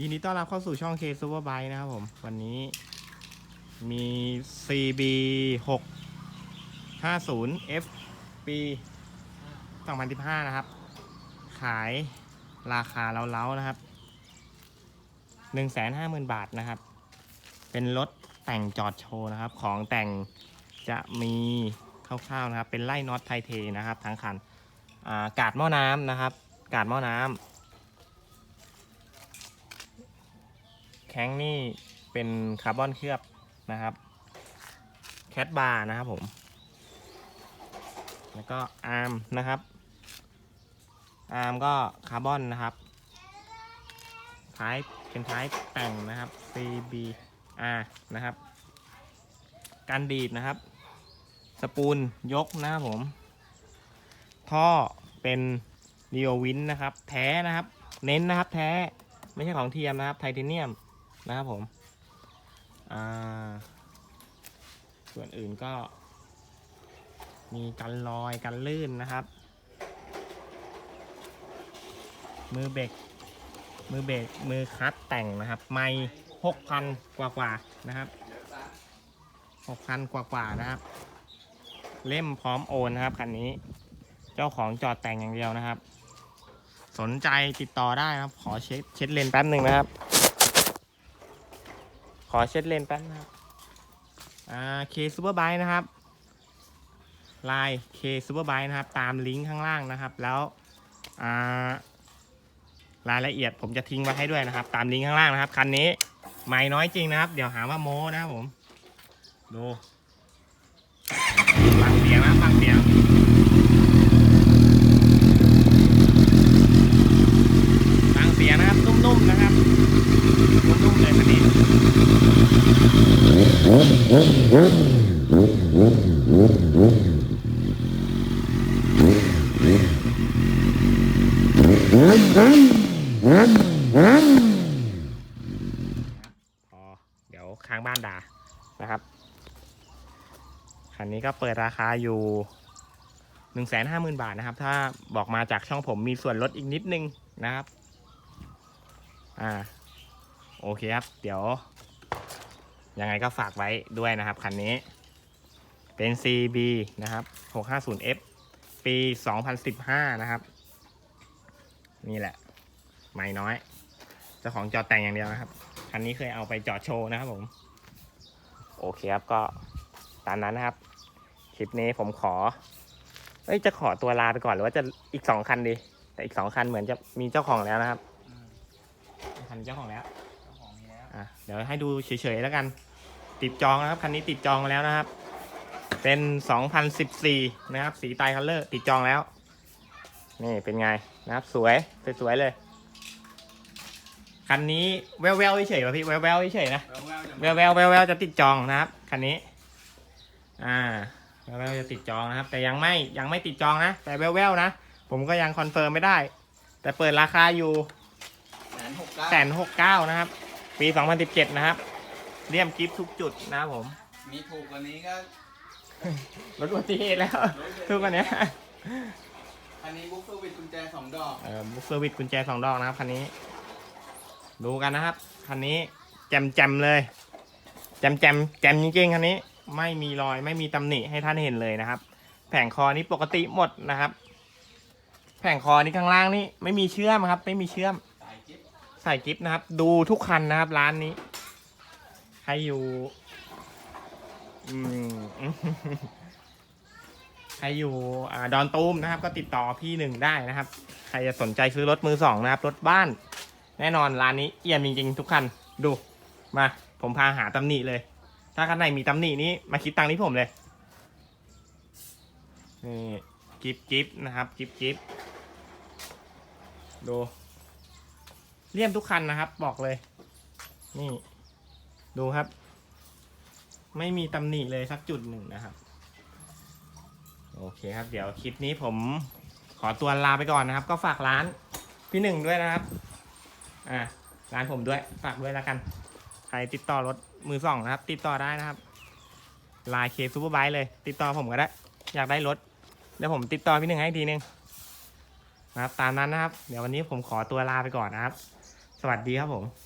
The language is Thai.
ยินดีต้อนรับเข้าสู่ช่อง K Super Bike นะครับผม วันนี้มี CB 6 50 F ปี2015 นะครับ ขายราคาเล้าๆนะครับ 150,000 บาทนะครับ เป็นรถแต่งจอดโชว์นะครับ ของแต่งจะมีคร่าวๆนะครับ เป็นไล่น็อตไทเทนะครับ ทั้งคันอากาดหม้อน้ำนะครับ กาดหม้อน้ำ แข้งนี่เป็นคาร์บอนเคลือบนะครับแคดบาร์นะครับผม แล้วก็อาร์มนะครับ อาร์มก็คาร์บอนนะครับท้ายเป็นท้ายแต่งนะครับ CBR นะครับ การดีดนะครับ สปูลยกนะครับผม ท่อเป็นเดีโอวินนะครับ แท้นะครับ เน้นนะครับ แท้ ไม่ใช่ของเทียมนะครับ ไทเทเนียม นะครับผม อ่า ส่วนอื่นก็ มีกันรอยกันลื่นนะครับ มือเบรกมือเบรกมือคัดแต่งนะครับ ไม่หกพันกว่ากว่านะครับหกพันกว่ากว่านะครับ เล่มพร้อมโอนนะครับคันนี้ เจ้าของจอดแต่งอย่างเดียวนะครับ สนใจติดต่อได้นะครับ ขอเช็ดเช็ดเลนแป๊บหนึ่งนะครับ ขอเช็ดเลนแป๊บนะครับ อ่า K Super Bike นะครับลาย K Super Bike นะครับ ตามลิงก์ข้างล่างนะครับ แล้วอ่ารายละเอียดผมจะทิ้งไว้ให้ด้วยนะครับ ตามลิงก์ข้างล่างนะครับ คันนี้ไม่น้อยจริงนะครับ เดี๋ยวหาว่าโม้นะครับผม ดู ฟังเสียงนะฟังเสียงนะครับ นุ่มๆนะครับ นุ่มๆเลยคันนี้ พอเดี๋ยวค้างบ้านด่านะครับ คันนี้ก็เปิดราคาอยู่หนึ่งแสนห้าหมื่นบาทนะครับ ถ้าบอกมาจากช่องผมมีส่วนลดอีกนิดนึงนะครับ อ่า โอเคครับ เดี๋ยว ยังไงก็ฝากไว้ด้วยนะครับคันนี้ เป็น CB นะครับ 650F ปี 2015 นะครับ นี่แหละ ไม่น้อยเจ้าของจอดแต่งอย่างเดียวนะครับ คันนี้เคยเอาไปจอดโชว์นะครับผม โอเคครับก็ตามนั้นนะครับ คลิปนี้ผมขอเอ้ยจะขอตัวลาไปก่อนหรือว่าจะอีกสองคันดี แต่อีกสองคันเหมือนจะมีเจ้าของแล้วนะครับ คันเจ้าของแล้ว อะเดี๋ยวให้ดูเฉยๆแล้วกัน ติดจองนะครับคันนี้ติดจองแล้วนะครับ เป็น 2014 นะครับ สีไตคัลเลอร์ติดจองแล้ว นี่เป็นไงนะครับ สวยสวยๆเลยคันนี้แววๆเฉยๆป่ะพี่แววๆเฉยๆนะแวแววแววๆแววๆจะติดจองนะครับคันนี้ อ่าแววๆจะติดจองนะครับ แต่ยังไม่ยังไม่ติดจองนะ แต่แววๆนะผมก็ยังคอนเฟิร์มไม่ได้ แต่เปิดราคาอยู่แสนหกเก้านะครับ ปี 2017 นะครับเลี่ยมกิฟทุกจุดนะครับผม มีถูกกว่านี้ก็รถอุบัติเหตุแล้วทุกวันเนี้ยอันนี้บุ๊กเซอร์วิสกุญแจสองดอกเอ่อบุ๊กเซอร์วิสกุญแจสองดอกนะครับคันนี้ ดูกันนะครับคันนี้แจมแจมๆเลยแจมแจมแจมจริงๆคันนี้ ไม่มีรอยไม่มีตำหนิให้ท่านเห็นเลยนะครับ แผงคอนี้ปกติหมดนะครับ แผงคอนี้ข้างล่างนี่ไม่มีเชื่อมครับ ไม่มีเชื่อมสายจิ๊บ ใส่กิฟต์นะครับ ดูทุกคันนะครับ ร้านนี้ ใครอยู่อืมใครอยู่อดอนตูมนะครับ ก็ติดต่อพี่หนึ่งได้นะครับ ใครจะสนใจซื้อรถมือสองนะครับ รถบ้าน แน่นอนร้านนี้เอี่ยมจริงๆทุกคัน ดู มา ผมพาหาตำหนิเลย ถ้าคันไหนมีตำหนินี้ มาคิดตังค์ที่ผมเลย นี่กิฟกิฟนะครับกิฟกิฟดู เลี่ยมทุกคันนะครับ บอกเลย นี่ ดูครับ ไม่มีตำหนิเลยสักจุดหนึ่งนะครับ โอเคครับ เดี๋ยวคลิปนี้ผมขอตัวลาไปก่อนนะครับ ก็ฝากร้านพี่หนึ่งด้วยนะครับ อ่าร้านผมด้วย ฝากด้วยแล้วกัน ใครติดต่อรถมือสองนะครับ ติดต่อได้นะครับไลน์เคซูเปอร์ไบค์เลย ติดต่อผมก็ได้ อยากได้รถเดี๋ยวผมติดต่อพี่หนึ่งให้อีกทีนึงนะครับตามนั้นนะครับ เดี๋ยววันนี้ผมขอตัวลาไปก่อนนะครับ สวัสดีครับผม